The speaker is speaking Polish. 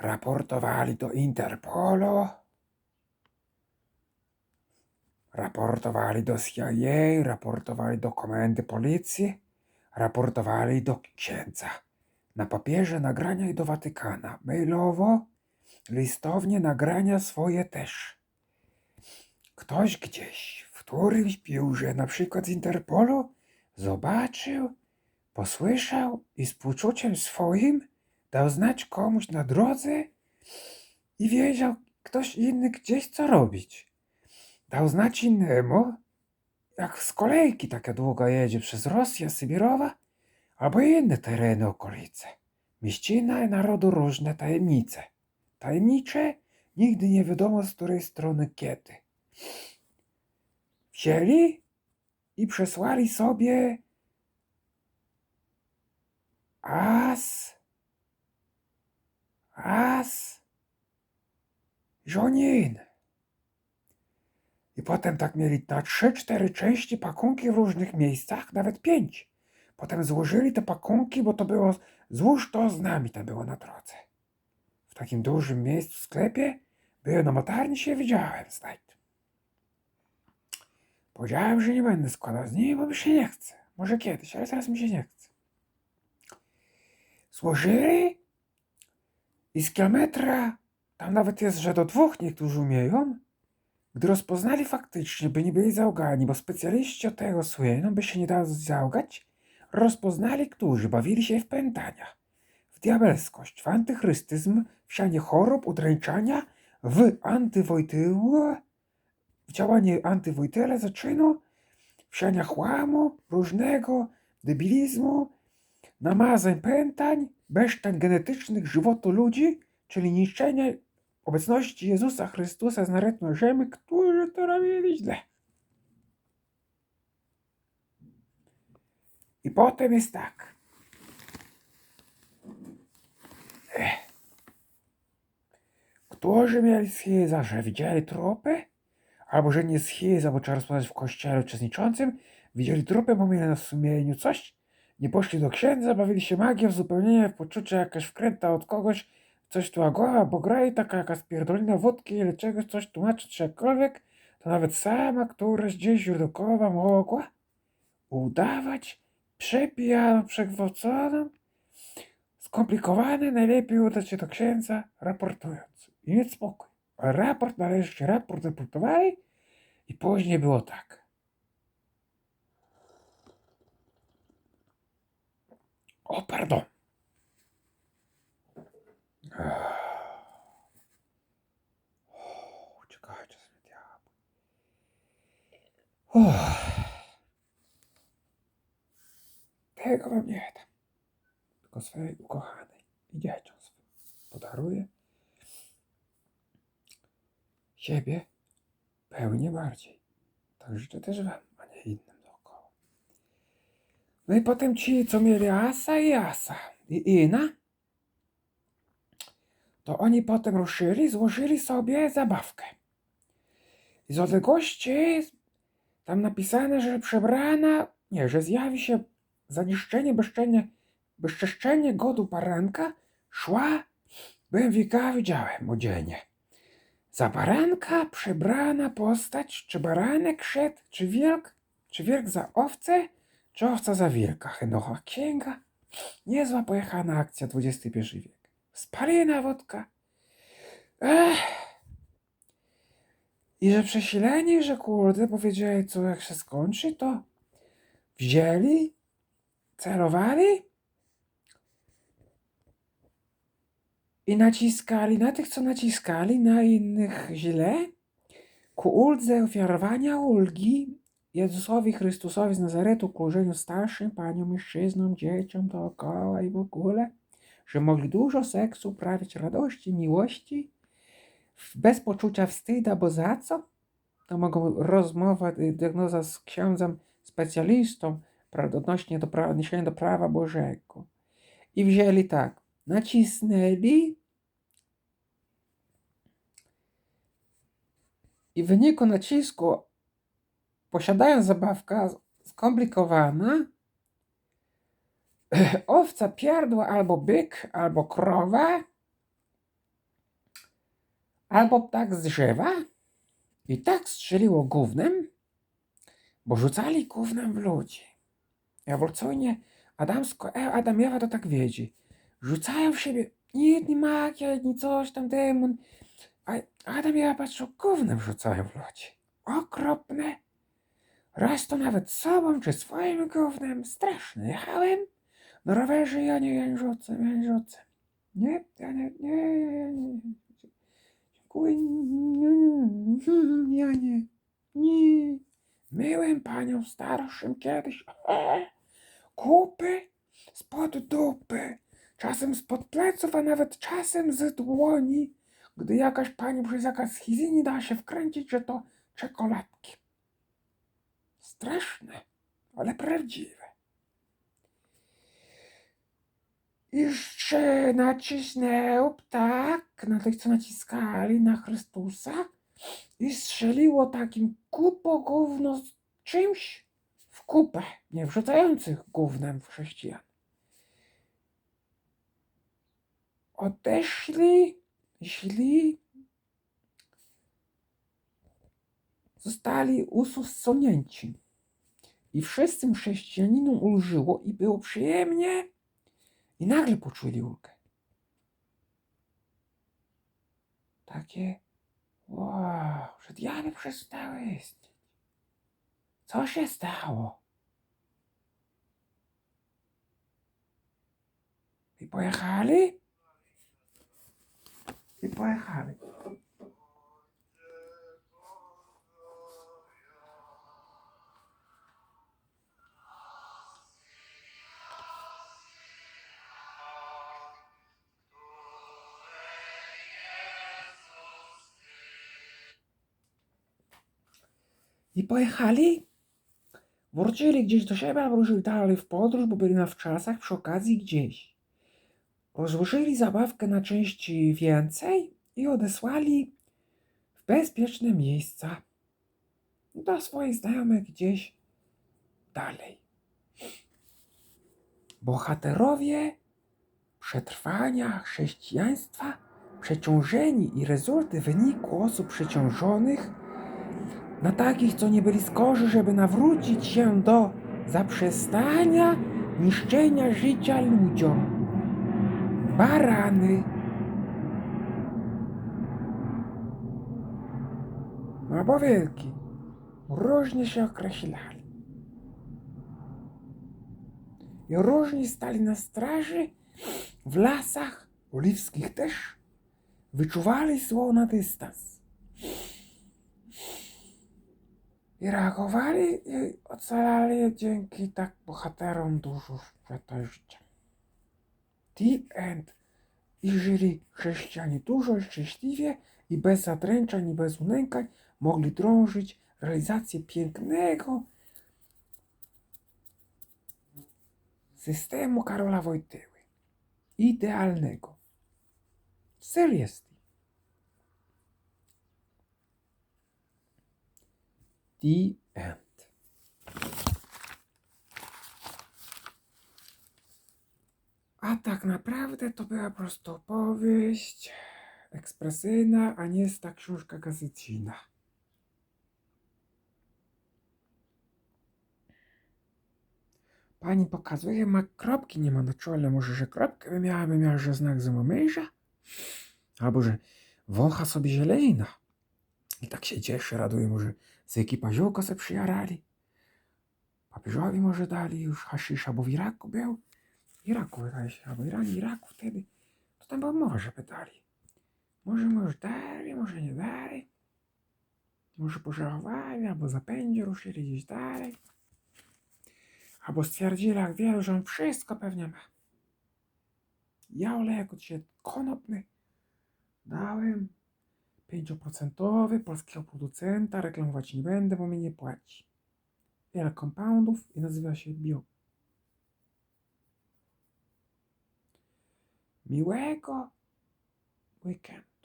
raportowali do Interpolu, raportowali do CIA, raportowali do komendy policji, raportowali do księdza. Na papierze nagrania i do Watykana. Mailowo, listownie nagrania swoje też. Ktoś gdzieś w którymś biurze, na przykład z Interpolu, zobaczył, posłyszał i z współczuciem swoim dał znać komuś na drodze i wiedział ktoś inny gdzieś co robić. Dał znać innemu, jak z kolejki taka długa jedzie przez Rosję, Sybirowa, albo inne tereny okolice. Mieścina i narodu różne tajemnice. Tajemnicze, nigdy nie wiadomo z której strony kiedy. Wzięli i przesłali sobie as, as, żonin. I potem tak mieli na trzy, cztery części pakunki w różnych miejscach, nawet pięć. Potem złożyli te pakunki, bo to było, złóż to z nami, to było na drodze. W takim dużym miejscu, sklepie, byłem na motarni się widziałem, znajdź. Powiedziałem, że nie będę składał z niej, bo mi się nie chce. Może kiedyś, ale teraz mi się nie chce. Złożyli i z kilometra, tam nawet jest, że do dwóch niektórzy umieją, gdy rozpoznali faktycznie, by nie byli załogani, bo specjaliści od tego słyną, by się nie dało załogać, rozpoznali, którzy bawili się w pętania, w diabelskość, w antychrystyzm, w sianie chorób, udręczania, w antywojtyłę, w działanie antywojtyle zaczynu, w siania chłamu różnego, debilizmu, namazań pętań, besztań genetycznych żywotu ludzi, czyli niszczenia obecności Jezusa Chrystusa z naretu na ziemi, którzy to robili źle. I potem jest tak. Którzy mieli schiza, że widzieli trupy, albo że nie schiza, bo trzeba rozpoznać w kościele uczestniczącym, widzieli trupy, bo mieli na sumieniu coś, nie poszli do księdza, bawili się magią, zupełnienie w poczucie jakaś wkręta od kogoś, coś tu głowa, bo gra i taka jakaś pierdolina wódki ile czegoś, coś tłumaczyć czy jakkolwiek, to nawet sama któraś gdzieś źródłowa mogła udawać przepijaną, przegwałconą, skomplikowane, najlepiej udać się do księdza raportując i mieć spokój. Raport należy się raport raportowali i później było tak. O, pardon. Czekajcie, sobie diabły. Uff. Tego wam nie dam. Tylko swojej ukochanej i dzieciom swym podaruję. Siebie pełnię bardziej. Tak życzę też wam, a nie innym. No i potem ci, co mieli asa i asa i ina, to oni potem ruszyli, złożyli sobie zabawkę. I z odległości tam napisane, że przebrana, nie, że zjawi się zaniszczenie, bezczeszczenie, bezczeszczenie godu baranka, szła, byłem wika, widziałem odzienie. Za baranka przebrana postać, czy baranek szedł, czy wilk, czy wilk za owcę, czy owca za wilka. Henocha księga, niezła pojechana akcja XXI wiek. Spalina wódka. Ech. I że przesileni, że kurde, powiedzieli co jak się skończy, to wzięli, celowali i naciskali na tych, co naciskali, na innych źle, ku uldze ofiarowania ulgi Jezusowi Chrystusowi z Nazaretu, krużeniu starszym paniom, mężczyznom, dzieciom dookoła i w ogóle, że mogli dużo seksu uprawiać, radości, miłości, bez poczucia wstydu, bo za co? To mogą rozmowa, y, diagnoza z księdzem specjalistą odnośnie do, pra- odniesienia do prawa Bożego. I wzięli tak, nacisnęli i w wyniku nacisku, posiadając zabawka skomplikowana, owca, pierdła albo byk, albo krowa Albo ptak z drzewa i tak strzeliło gównem, bo rzucali gównem w ludzi. Ewolucyjnie Adamsko, e, Adam i Ewa to tak wiedzi. Rzucają w siebie nie jedni magia, jedni coś tam, demon. A Adam i patrzą, gównem rzucają w ludzi. Okropne. Raz to nawet sobą czy swoim gównem. Straszne. Jechałem na rowerze, ja nie, rzucę, ja nie ja nie, nie, nie. Dziękuję. Nie, nie, ja nie. Nie. Myłem panią starszym kiedyś. Kupy spod dupy. Czasem spod pleców, a nawet czasem z dłoni. Gdy jakaś pani przez zakaz schizini da się wkręcić, że to czekoladki. Straszne, ale prawdziwe. Jeszcze nacisnął ptak na tych, co naciskali na Chrystusa i strzeliło takim kupo gówno z czymś w kupę, nie wrzucających gównem w chrześcijan. Odeszli, źli, zostali usunięci. I wszystkim chrześcijaninom ulżyło i było przyjemnie i nagle poczuli ulgę. Takie, wow, że diabły przestały istnieć. Co się stało? I pojechali? I pojechali. I pojechali, wrócili gdzieś do siebie, albo ruszyli dalej w podróż, bo byli na wczasach przy okazji gdzieś. Rozłożyli zabawkę na części więcej i odesłali w bezpieczne miejsca do swoich znajomych gdzieś dalej. Bohaterowie przetrwania chrześcijaństwa, przeciążeni i rezulty wyniku osób przeciążonych na takich, co nie byli skorzy, żeby nawrócić się do zaprzestania niszczenia życia ludziom. Barany. No bo wielki. Różnie się określali. I różni stali na straży w lasach oliwskich też. Wyczuwali zło na dystans. I reagowali i ocalali dzięki tak bohaterom dużo świata życia. The end. I żyli chrześcijanie dużo szczęśliwie i bez zadręczań i bez unękań mogli drążyć realizację pięknego systemu Karola Wojtyły. Idealnego. Seriously. The end. A tak naprawdę to była po prostu opowieść ekspresyjna, a nie jest ta książka gazecina. Pani pokazuje, ma kropki, nie ma na czole. Może, że kropkę by miała, by miała, że znak złomyża? Albo, że wącha sobie zielejna. I tak się cieszy, raduje, może z ekipa ziółka se przyjarali. Papieżowi może dali już haszysza, bo w Iraku był. Iraku wydaje albo Iranie, Iraku wtedy. To tam była mowa, żeby dali. Może mu już dali, może nie dali. Może pożałowali, albo zapędzie ruszyli gdzieś dalej. Albo stwierdzili, jak wielu, że on wszystko pewnie ma. Ja olejek od się konopny dałem 5% polskiego producenta, reklamować nie będę, bo mnie nie płaci. Wiele compoundów i nazywa się bio. Miłego weekendu.